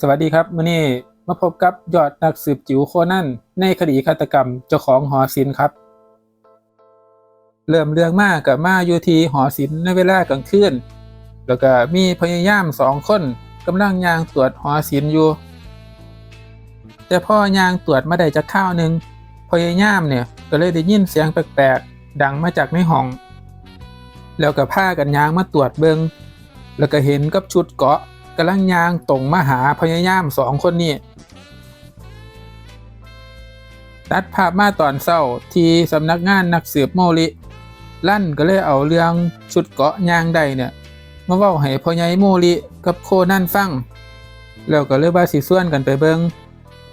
สวัสดีครับมื่อนี้มาพบกับยอดนักสืบจิ๋วโคนันในคดีฆาตกรรมเจ้าของหอศิลป์ครับ เริ่มเรื่องมากกับมาอยู่ที่หอศิลป์ในเวลากลางคืนแล้วก็มีพยายามสองคนกำลังยางตรวจหอศิลป์อยู่ แต่พ่อยางตรวจมาได้จากข้าวหนึ่งพยายามเนี่ยก็เลยได้ยินเสียงแปลกๆดังมาจากในห้อง แล้วก็พากันยางมาตรวจเบิงแล้วก็เห็นกับชุดเกาะ กำลังยางตรงมาหาพยายามสองคนนี้ตัดภาพมาตอนเศร้าที่สำนักงานนักสืบโมลิ ลั่นก็เลยเอาเรื่องชุดเกาะยางใดเนี่ยมาเว้าให้พ่อใหญ่โมลิกับโคนั่นฟังแล้วก็เลยว่าสิส่วนกันไปเบิง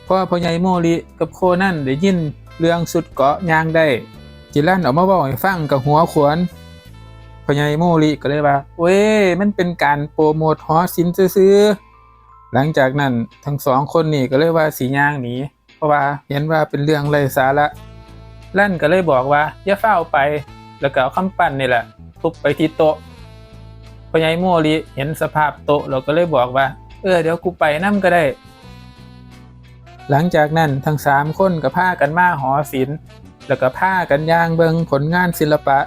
เพราะว่าพ่อใหญ่โมลิกับโคนั่นได้ยินเรื่องชุดเกาะยางได้จิลั่นออกมาเว้าให้ฟังกับหัวขวน พญายโมริก็เลยว่า เว้ยมันเป็นการโปรโมทหอศิลป์ซื้อหลังจากนั้นทั้งสองคนนี่ก็เลยว่าสีย่างหนีเพราะว่าเห็นว่าเป็นเรื่องไร้สาระลั่นก็เลยบอกว่าอย่าเฝ้าไป แล้วก็เอาคำปั้นนี่แหละทุบไปที่โต๊ะพญายโมริเห็นสภาพโต๊ะเราก็เลยบอกว่า เออเดี๋ยวกูไปนั่ก็ได้ หลังจากนั้นทั้งสามคนก็พากันมาหอศิลป์แล้วก็พากันย่างเบิงผลงานศิลปะ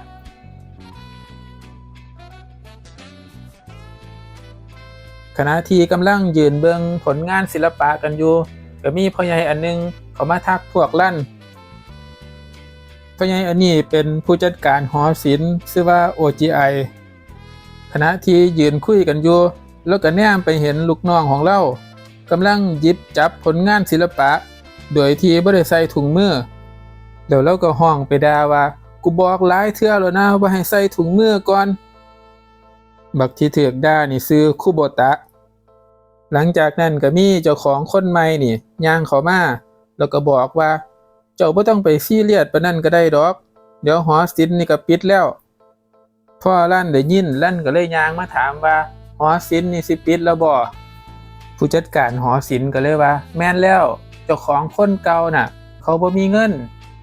ขณะที่กำลังยืนเบิงผลงานศิลปะกันอยู่ก็มีพ่อใหญ่อันหนึงเขามาทักพวกลั่นพ่อใหญ่อันนี้เป็นผู้จัดการหอศิลป์ชื่อว่า OGI ขณะที่ยืนคุยกันอยู่แล้วก็แนมไปเห็นลูกน้องของเรากำลังหยิบจับผลงานศิลปะ โดยที่บ่ได้ใส่ถุงมือเดี๋ยวเราก็ห้องไปด่าว่า กูบอกหลายเทื่อแล้วนะว่าให้ใส่ถุงมือก่อน บักที่เถือกด่านี่ซื้อคุโบตะ หลังจากนั้นก็มีเจ้าของคนใหม่นี่ย่างเขามาแล้วก็บอกว่า เจ้าบ่ต้องไปซีเรียสปานนั้นก็ได้ดอก เดี๋ยวหอศิลป์นี่ก็ปิดแล้วพ่อลั่นได้ยินลั่นก็เลยย่างมาถามว่า หอศิลป์นี่สิปิดแล้วบ่ผู้จัดการหอศิลป์ก็เลยว่า แม่นแล้ว เจ้าของคนเก่าน่ะ เขาบ่มีเงิน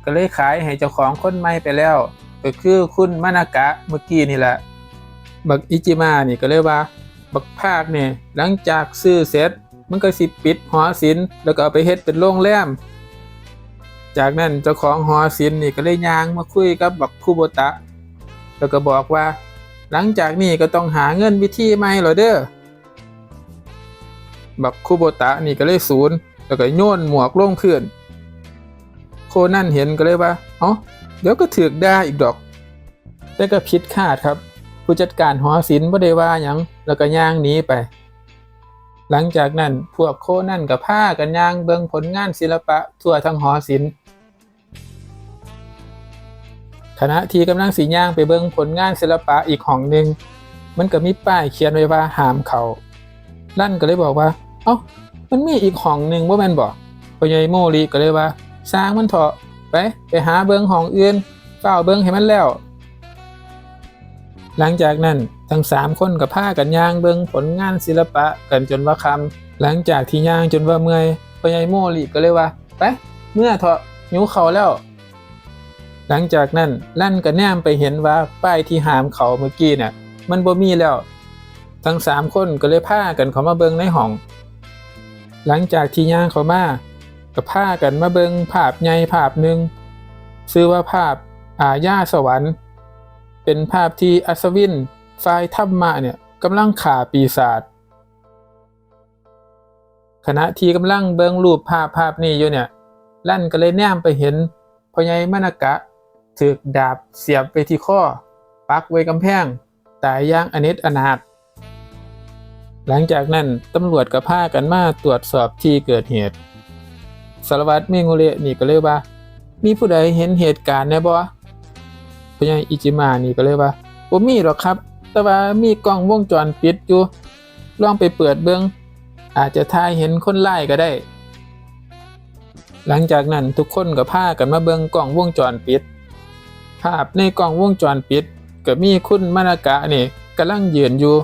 ก็เลยขายให้เจ้าของคนใหม่ไปแล้ว ก็คือคุณมานากะเมื่อกี้นี่แหละบักอิจิมานี่ก็เลยว่า บักภาคเนี่ยหลังจากซื้อเสร็จ มันก็สิปิดหอศิลป์แล้วก็เอาไปเฮ็ดเป็นโรงแรมจากนั้นเจ้าของหอศิลป์นี่ก็เลยย่างมาคุยกับบักคุโบตะ แล้วก็บอกว่า หลังจากนี้ก็ต้องหาเงินวิธีใหม่หรอเด้อบักคุโบตะนี่ก็เลยศูนย์แล้วก็โยนหมวกลงเพื้นโคนั่นเห็นก็เลยว่าเอ๋อเดี๋ยวก็ถือกได้อีกดอกแต่ก็ผิดคาดครับ ผู้จัดการหอศิลป์บ่ได้ว่าหยังแล้วก็ย่างหนีไป หลังจากนั้นพวกโคนั่นกับผ้ากันย่างเบิงผลงานศิลปะทั่วทั้งหอศิลป์ขณะที่กำลังสีย่างไปเบิงผลงานศิลปะอีกห้องหนึ่งมันก็มีป้ายเขียนไว้ว่าห้ามเขาลั่นก็เลยบอกว่า เอ้ามันมีอีกห้องหนึ่งว่าแม่นบอกพ่อใหญ่โมลีก็เลยว่า สร้างมันเถอะไปไปหาเบิงห้องอื่นเฝ้าเบิงให้มันแล้ว หลังจากนั้นทั้งสามคนกับผ้ากันย่างเบิงผลงานศิลปะกันจนว่าคำหลังจากที่ย่างจนว่าเมื่อยพ่อใหญ่โมลีก็เลยว่าไปเมื่อเถอะหิวเขาแล้ว หลังจากนั้นลั่นก็แนมไปเห็นว่าป้ายที่หามเขาเมื่อกี้เนี่ยมันบ่มีแล้ว ทั้งสามคนก็เลยพากันเขามาเบิงในห้อง หลังจากที่ย่างเขามาก็พากันมาเบิงภาพใหญ่ภาพหนึ่งชื่อว่าภาพอาญาสวรรค์ เป็นภาพที่อัศวินฝ่ายทัพมะเนี่ยกำลังข่าปีศาจขณะที่กำลังเบิงรูปภาพภาพนี้อยู่เนี่ย ลั่นก็เลยแนมไปเห็นพ่อใหญ่มนากะถือกดาบเสียบไปที่ข้อ ปักไว้กำแพง ตายย่างอนิจอนาถหลังจากนั้นตำรวจก็พากันมาตรวจสอบที่เกิดเหตุสารวัตรเมงโงเระนี่ก็เลยว่า มีผู้ใดเห็นเหตุการณ์แน่บ่ พญาอิจิมานี่ก็เลยว่าบ่มีหรอกครับ แต่ว่ามีกล้องวงจรปิดอยู่ลองไปเปิดเบิ่งอาจจะถ่ายเห็นคนไล่ก็ได้ หลังจากนั้นทุกคนก็พากันมาเบิ่งกล้องวงจรปิด ภาพในกล้องวงจรปิดก็มีคุณมานากะนี่กำลังยืนอยู่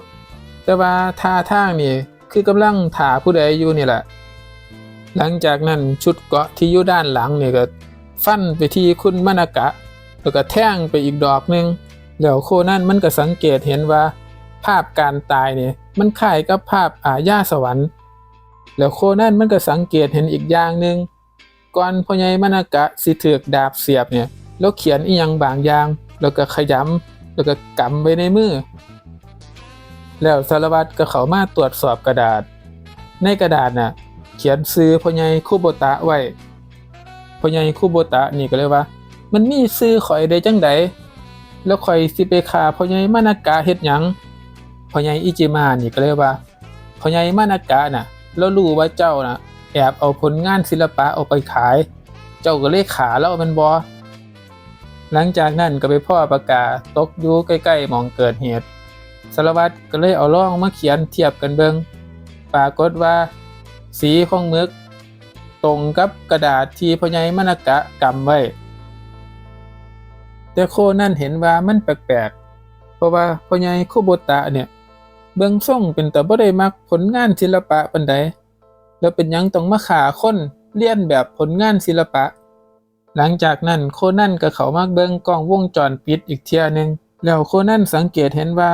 แต่ว่าท่าทางนี่คือกำลังถาผู้ใดอยู่นี่แหละ หลังจากนั้นชุดเกาะที่อยู่ด้านหลังนี่ก็ ฟันไปที่คุณมานากะ แล้วก็แท่งไปอีกดอกหนึ่งแล้วโคนั่นมันก็สังเกตเห็นว่า ภาพการตายเนี่ยมันคล้ายกับภาพอาญาสวรรค์ แล้วโคนั่นมันก็สังเกตเห็นอีกอย่างหนึ่งก่อนพ่อใหญ่มนากะสิถือกดาบเสียบเนี่ยแล้วเขียนอีหยังบางอย่าง แล้วก็ขยำแล้วก็กำไว้ในมือ แล้วสารวัตรก็เข้ามาตรวจสอบกระดาษ ในกระดาษน่ะเขียนซื้อพ่อใหญ่คุโบตะไว้พ่อใหญ่คุโบตะนี่ก็เลยว่า มันมีซื้อข่อยได้จังใดแล้วข่อยสิไปฆ่าพ่อใหญ่มานากะเฮ็ดหยังพ่อใหญ่อิจิมานี่ก็เลยว่าพ่อใหญ่มานากะน่ะ แล้วรู้ว่าเจ้าน่ะ แอบเอาผลงานศิลปะเอาไปขาย เจ้าก็เลยขาแล้วมันบอหลังจากนั้นก็ไปพ่อประกาศตกอยู่ใกล้ๆมองเกิดเหตุสารวัตรก็เลยเอาล่องมาเขียนเทียบกันเบิงปรากฏว่า สีของมึก ตรงกับกระดาษที่พ่อใหญ่มานากะกำไว้ แต่โคนั่นเห็นว่ามันแปลกๆ เพราะว่าพ่อใหญ่คุโบตะเนี่ย เบิ่งส่งเป็นแต่บ่ได้มักผลงานศิลปะปานใดแล้วเป็นยังต้องมาขาคนเลียนแบบผลงานศิลปะ หลังจากนั้นโคนั่นก็เขามาเบิ่งกล้องวงจรปิดอีกเทียหนึ่งแล้วโคนั่นสังเกตเห็นว่า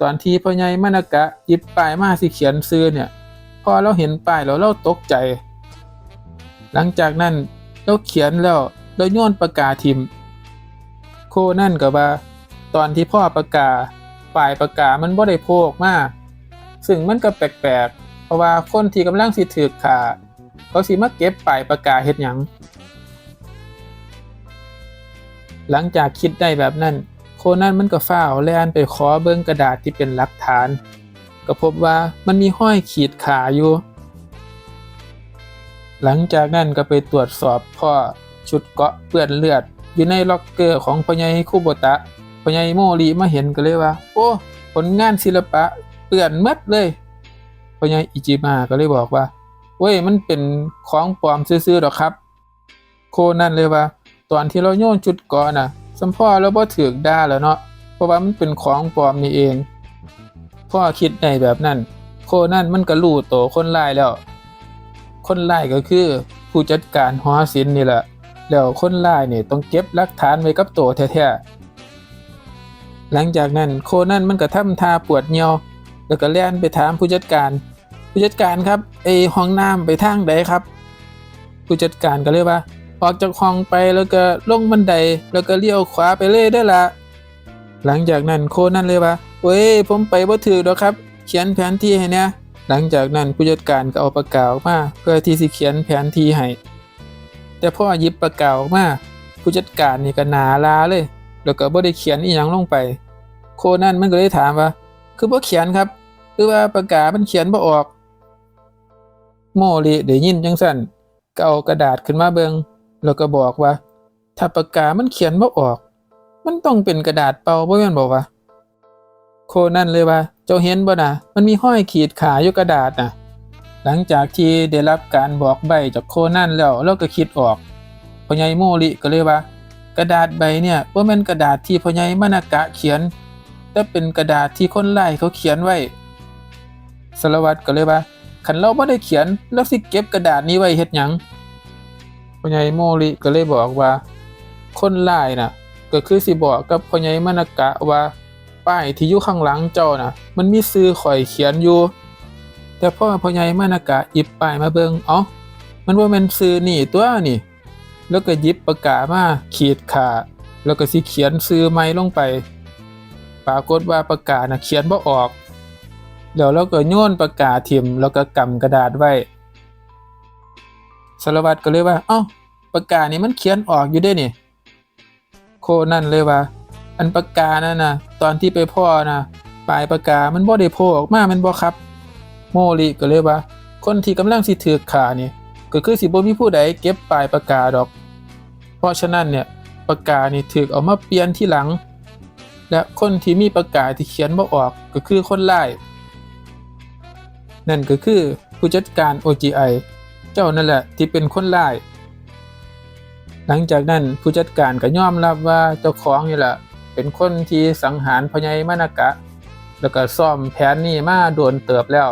ตอนที่พ่อใหญ่มานากะหยิบป้ายมาสิเขียนซื้อเนี่ยพอเราเห็นป้ายแล้วเราตกใจ หลังจากนั้นเราเขียนแล้วเราโยนปากกาทิม นั่นก็ว่า ตอนที่พ่อปากกาศปลายปากกาศมันบ่ได้โผล่ออกมาซึ่งมันก็แปลกๆ เพราะว่าคนที่กำลังสิถือขาเขาสิมาเก็บปลายปากกาศเฮ็ดหยังหลังจากคิดได้แบบนั้น โคนั่นมันก็ฟ้าวแลนไปขอเบิ่งกระดาษที่เป็นหลักฐาน ก็พบว่ามันมีห้อยขีดขาอยู่ หลังจากนั้นก็ไปตรวจสอบพ่อชุดเกาะเปื้อนเลือด อยู่ในล็อกเกอร์ของพ่อใหญ่คุโบตะพ่อใหญ่โมริมาเห็นก็เลยว่า โอ้ ผลงานศิลปะเปื้อนหมดเลยพ่อใหญ่อิจิมาก็เลยบอกว่าเว้ยมันเป็นของปลอมซื่อๆหรอกครับ โคนั่นเลยว่า ตอนที่เราโยนชุดกาะน่ะสัมพ่อเราบ่ถือกด่าแล้วเนาะเพราะว่ามันเป็นของปลอมนี่เองพ่อคิดในแบบนั้น โคนั่นมันก็รู้โตคนร้ายแล้ว คนร้ายก็คือผู้จัดการหอศิลป์นี่แหละ แล้วคนร้ายนี่ยต้องเก็บหลักฐานไว้กับตัวแท้ๆหลังจากนั้นโคนั่นมันก็ทำท่าปวดเยวแล้วก็แล่นไปถามผู้จัดการ ผู้จัดการครับไอห้องน้ำไปทางใดครับ ผู้จัดการก็เลยว่าออกจากห้องไปแล้วก็ลงบันไดแล้วก็เลี้ยวขวาไปเลยได้ละหลังจากนั้นโคนั่นเลยว่าเว้ยผมไปบ่ถือดอกครับ เขียนแผนที่ให้เนี่ยหลังจากนั้นผู้จัดการก็เอาปากกาออกมาเพื่อที่สิเขียนแผนที่ให้ แต่พ่อยิบปากกาออกมาผู้จัดการนี่ก็หนาลาเลย แล้วก็บ่ได้เขียนอีหยังลงไป โคนั่นมันก็เลยถามว่า คือบ่เขียนครับคือว่าปากกาศมันเขียนบ่ออก โมริได้ยินจังสั่นก็เอากระดาษขึ้นมาเบิงแล้วก็บอกว่า ถ้าปากกามันเขียนบ่ออก มันต้องเป็นกระดาษเปล่าบ่แม่นบ่วะโคนั่นเลยว่า เจ้าเห็นบ่นะมันมีห้อยขีดขาอยู่กระดาษน่ะ หลังจากที่ได้รับการบอกใบจากโคนั่นแล้วเราก็คิดออกพ่อใหญ่โมริก็เลยว่า กระดาษใบเนี่ยว่าม่นกระดาษที่พ่อใหญ่มานากะเขียน แต่เป็นกระดาษที่คนไล่เขาเขียนไว้สารวัตรก็เลยว่าขันเราไม่ได้เขียนแล้วสิเก็บกระดาษนี้ไว้เฮ็ดหยังพ่อใหญ่โมริก็เลยบอกว่า คนไล่น่ะ ก็คือสิบอกกับพ่อใหญ่มานากะว่าป้ายที่อยู่ข้างหลังเจ้าน่ะ มันมีซื้อข่อยเขียนอยู่ แต่พ่อพ่อใหญ่มานากะหยิบป้ายมาเบิงเอ้ามันว่ามันซื้อนี่ตัวนี่ แล้วก็หยิบปากกามาขีดขาแล้วก็สิเขียนซื้อไม้ลงไป ปรากฏว่าปากกาน่ะเขียนบ่ออกแล้วเราก็โยนปากกาทิ่มแล้วก็กำกระดาษไว้สารวัตรก็เลยว่า เอ้าปากกานี่มันเขียนออกอยู่เด้นี่ โคนั่นเลยว่า อันปากกานั่นนะตอนที่ไปพ่อนะปลายปากกามันบ่ได้โผล่ออกมามันบ่ครับ โมริก็เลยว่า คนที่กำลังสิถือขานี่ก็คือสิบ่มีผู้ใดเก็บปลายปากกาดอก เพราะฉะนั้นเนี่ยปากกานี่ถูกเอามาเปลี่ยนที่หลัง และคนที่มีปากกาที่เขียนบ่ออกก็คือคนไล่นั่นก็คือผู้จัดการ OGI เจ้านั่นแหละที่เป็นคนไล่หลังจากนั้นผู้จัดการก็ยอมรับว่าเจ้าของนี่แหละเป็นคนที่สังหารพอใหญมานากะ แล้วก็ซ่อมแผนนี้มาโดนเติบแล้ว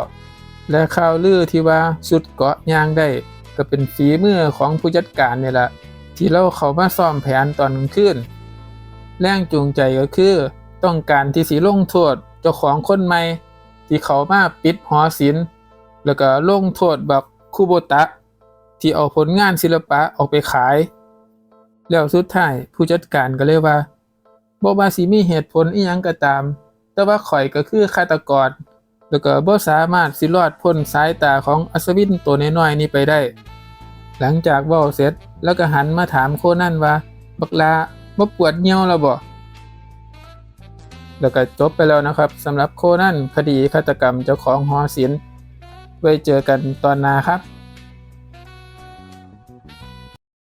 และข่าวลือที่ว่าสุดเกาะยางได้ ก็เป็นฝีมือของผู้จัดการเนี่แหละที่เราเขามาซ่อมแผนตอนกลางคืนแรงจูงใจก็คือ ต้องการที่สิลงโทษเจ้าของคนใหม่ ที่เขามาปิดหอศิลป์แล้วก็ลงโทษบักคูโบตะ ที่เอาผลงานศิลปะออกไปขาย แล้วสุดท้ายผู้จัดการก็เลยว่าบ่ว่าสิมีเหตุผลอีหยังก็ตาม แต่ว่าข่อยก็คือฆาตกร แล้วก็บ่สามารถสิรอดพ้นสายตาของอัศวินตัวน้อยๆนี้ไปได้ หลังจากเว้าเสร็จแล้วก็หันมาถามโคนั่นว่า บักลาบ่ปวดเหี่ยวแล้วบ่แล้วก็จบไปแล้วนะครับสำหรับโคนันคดีฆาตกรรมเจ้าของหอศิลป์ไว้เจอกันตอนหน้าครับ